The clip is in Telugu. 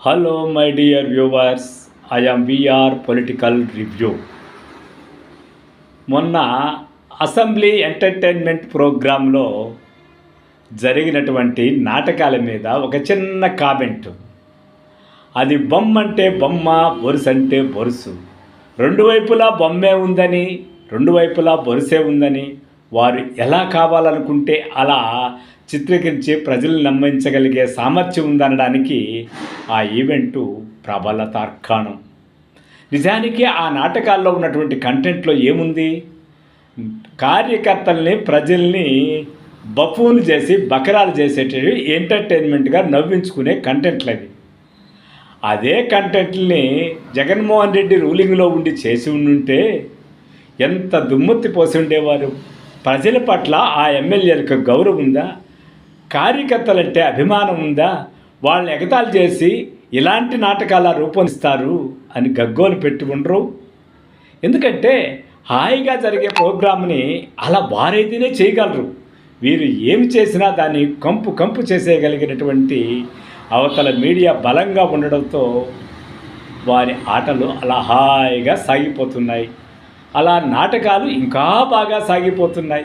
Hello my dear viewers I'm VR political review మొన్న అసెంబ్లీ ఎంటర్టైన్మెంట్ ప్రోగ్రాంలో జరిగినటువంటి నాటకాల మీద ఒక చిన్న కామెంట్. అది బొమ్మ అంటే బొమ్మ బొరుసు అంటే బొరుసు రెండు వైపులా బొమ్మే ఉందని రెండు వైపులా బొరుసే ఉందని వారు ఎలా కావాలనుకుంటే అలా చిత్రీకరించి ప్రజల్ని నమ్మించగలిగే సామర్థ్యం ఉందనడానికి ఆ ఈవెంటు ప్రబల తార్కాణం. నిజానికి ఆ నాటకాల్లో ఉన్నటువంటి కంటెంట్లో ఏముంది? కార్యకర్తల్ని ప్రజల్ని బఫూన్లు చేసి బకరాలు చేసేటివి ఎంటర్టైన్మెంట్గా నవ్వించుకునే కంటెంట్లు అవి అదే కంటెంట్ని జగన్మోహన్ రెడ్డి రూలింగ్లో ఉండి చేసి ఉండుంటే ఎంత దుమ్మెత్తి పోసి ఉండేవారు? ప్రజల పట్ల ఆ ఎమ్మెల్యేలకు గౌరవం ఉందా? కార్యకర్తలంటే అభిమానం ఉందా? వాళ్ళని ఎగతాళి చేసి ఇలాంటి నాటకాల రూపొందిస్తారు అని గగ్గోలు పెట్టి ఉండరు. ఎందుకంటే హాయిగా జరిగే ప్రోగ్రామ్ని అలా వారైతేనే చేయగలరు. వీరు ఏమి చేసినా దాన్ని కంపు కంపు చేసేయగలిగినటువంటి అవతల మీడియా బలంగా ఉండడంతో వారి ఆటలు అలా హాయిగా సాగిపోతున్నాయి. అలా నాటకాలు ఇంకా బాగా సాగిపోతున్నాయి.